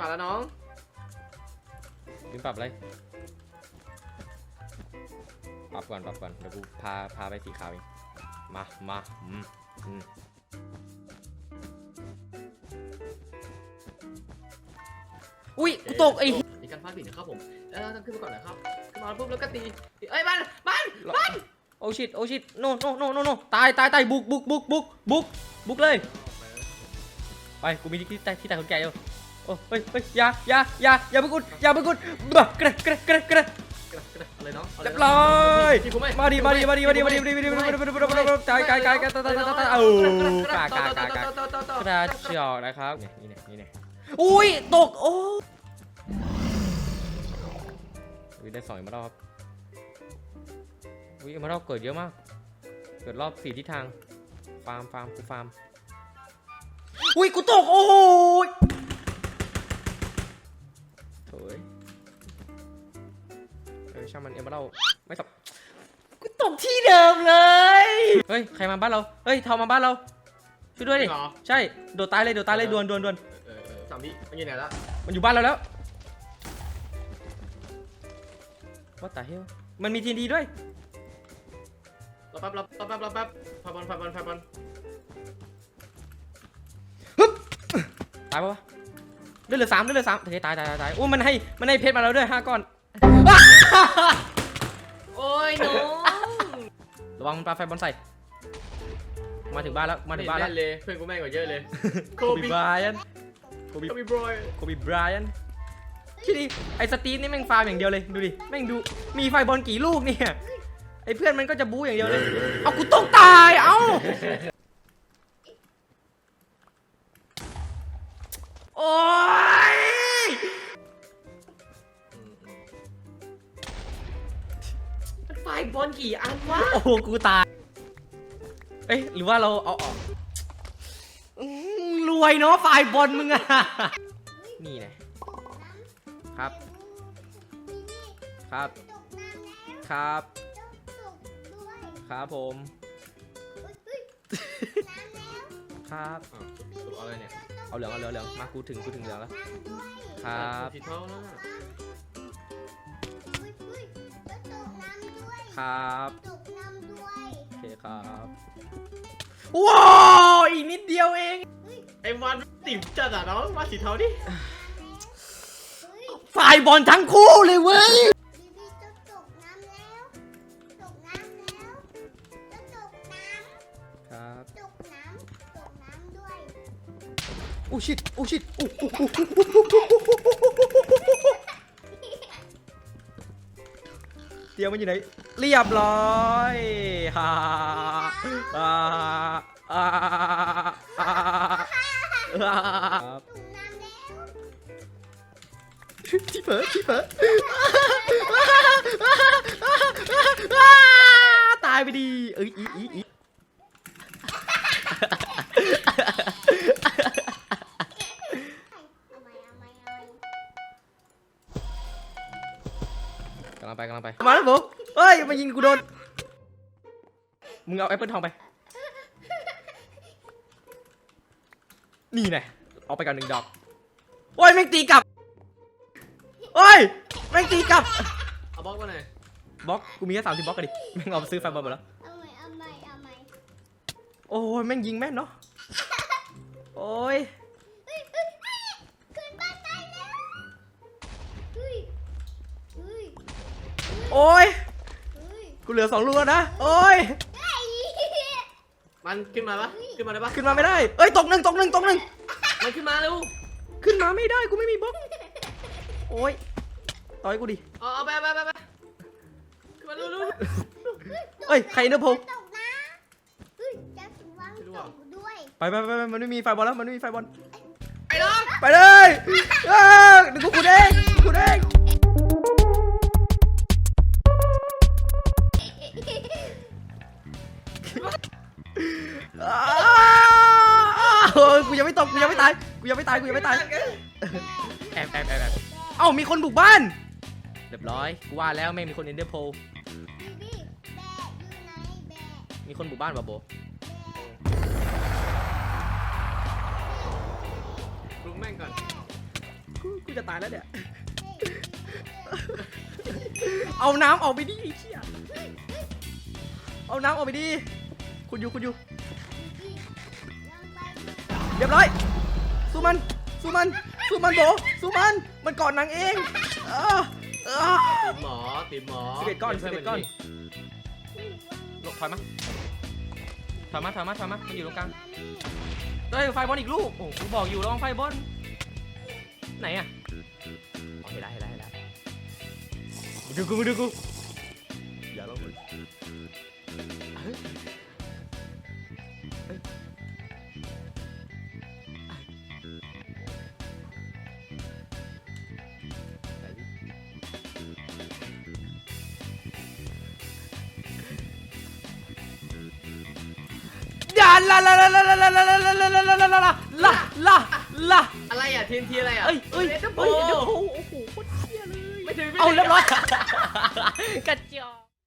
ป่าแล้วน้องลืมปรับอะไร ปรับก่อนปรับก่อนเดี๋ยวกูพาพาไปสีขาวเองมามาอืมอืมอุ้ยกูตกไอ้เหี้ยมีการพลาดผิดนะครับผม เออต้องขึ้นมาก่อนนะครับขึ้นมาปุ๊บแล้วก็ตีเอ้ยบ้านบ้านโอ้ชิตโอ้ชิตโนโนโนโนโนตายตายตายบุกบุกบุกบุกบุกบุกเลย ไปกูมีที่ที่ที่ตายคนแก่อยู่โอ้เฮ้ยเฮ้ยอย่าอย่าอย่าอย่าไปกุดอย่าไปกุดบักกระกระกระกระกระกระอะไรน้องเรียบร้อยที่กูไม่มาดิมาดิมาดิมาดิมาดิมาดิมาดิมาดิมาดิมาดิมาดิตายกายกายกายตายตายตายตายเอ้ากากากากากกระจอกนะครับนี่นี่นี่นี่อุ้ยตกโอ้ยได้สองอีกมาแล้วครับอุ้ยมาเราเกิดเยอะมาก เกิดรอบสี่ทิศทางฟาร์มฟาร์มกูฟาร์มอุ้ยกูตกโอ้ย ช่างมันเอ็มมาเราไม่สับกูตกที่เดิมเลย เฮ้ย ใครมาบ้านเรา เฮ้ยเทามาบ้านเราช่วยด้วยดิเหรอ ใช่ โดดตายเลย โดดตายเลยด่วนด่วนด่วนเออเออสามวิมันอยู่ไหนละมันอยู่บ้านเราแล้ว What the hell มันมีทีดีด้วย รอแป๊บรอแป๊บรอแป๊บไฟบอลไฟบอลไฟบอลตายปะวะเลือดเหลือสามเลือดเหลือสามโอเคตายตายตายตายโอ้ยมันให้ มันให้เพชรมาแล้วด้วยห้าก้อน โอ้ยน้องระวังมันปลาไฟบอลใส่ มาถึงบ้านแล้ว มาถึงบ้านแล้วเล่เลยเพื่อนกูแม่งกว่าเยอะเลยโคบีบรายนโคบีโคบีบรอยโคบีบรายนที่นี่ไอ้สตีฟนี่แม่งฟาร์มอย่างเดียวเลย ดูดิ แม่งดู มีไฟบอลกี่ลูกเนี่ย ไอ้เพื่อนมันก็จะบู๊อย่างเดียวเลย เอากูต้องตาย เอ้า โอ๊ ยไฟบอลกี่อันวะโอ้โหกูตาย เอ้ยหรือว่าเราเอาออกอื้อรวยเนาะฝ่ายบอลมึงอะนี่ไงครับ ครับครับครับผมครับตัวอะไรเนี่ย เอาเหลืองเอาเหลืองเอาเหลืองมากูถึงกูถึงเหลืองแล้วครับสีเท่านะ ครับตกน้ำด้วยโอเคครับว้าวอีกนิดเดียวเองไอ้วันติ๋มจัดอะน้องมาสีเทาดิฝ่ายบอลทั้งคู่เลยเว้ยบีบีจะตกน้ำแล้วตกน้ำแล้วจะตกน้ครับำตกน้ำตกน้ำด้วย โอ้ชิตโอ้ชิตโอ้โห ตียวมันอยู่ไหน เรียบร้อยฮ่าฮ่าฮ่าฮ่าครับตกน้ำแล้วที่เผลอที่เผลอตายไปดีเอ้ยอีอีอี มายิงกูโดน มึงเอาแอปเปิลทองไป นี่แน่เอาไปกันหนึ่งดอก โอ้ยแม่งตีกลับ โอ้ยแม่งตีกลับ เอาบล็อกมาหน่อยบล็อก กูมีแค่สามสิบบล็อกกันดิ แม่งเอาไปซื้อไฟบอลหมดแล้ว เอาไหมเอาไหมเอาไหมโอ้ยแม่งยิงแม่นเนาะ โอ้ย เฮ้ยเฮ้ยเฮ้ยขึ้นบ้านได้แล้วเฮ้ยเฮ้ยโอ้ยเฮ้ย กูเหลือสองลูกแล้วนะ โอ้ยไอ้มันขึ้นมาปะขึ้นมาได้ปะขึ้นมาไม่ได้ เอ้ยตกหนึ่งตกหนึ่งตกหนึ่งมันขึ้นมาเร็วขึ้นมาไม่ได้ กูไม่มีบล็อก โอ้ย ต่อยกูดิ เอาเอาไปไปไปไปขึ้นมาเร็วเร็วเอ้ยใครเนอร์โพตกนะเฮ้ยจะวางตกด้วยไปไปไปไปมันไม่มีไฟบอลแล้ว มันไม่มีไฟบอลไอ้น้อง ไปเลยเออเดี๋ยวกูขุดเองกูขุดเอง ยกูยังไม่ตกกูยังไม่ตายกูยังไม่ตายกูยังไม่ตายแอบแอบแอบแอบเอ้ามีคนบุกบ้านเรียบร้อยกูว่าแล้วไม่งมีคนเอนเดอร์โพบีบีแบะอยู่ไหนแบะมีคนบุกบ้านป่ะโบลุกแม่งก่อนกูกูจะตายแล้วเนี่ยเอาน้ำออกไปดิไอ้เชี่ยเอาน้ำออกไปดิคุณอยู่คุณอยู่ เรียบร้อย สู้มัน สู้มัน สู้มันโบสู้มัน มันกอดนางเองเออเออ ติดหมอติดหมอสิบเอ็ดก้อนสิบเอ็ดก้อนดี๋ยวหลบถอยมาถอยมาถอยมาถอยมามันอยู่ตรงกลางเฮ้ยไฟบอลอีกลูก โอ้โหกูบอกอยู่ระวังไฟบอลไหนอะอ๋อเห็นแล้วเห็นแล้วเห็นแล้วมาดูกูมาดูกู อย่าละละละละละละละละละละละละลาละลาละอะไรอะทีนทีอะไรอะเอ้ยเอ้ยเอ้ยนเตอร์โพเดี๋ยวโอ้โหโคตรเชี่ยเลยไม่ถึงไม่ถึงเอาเรียบร้อยกระจอก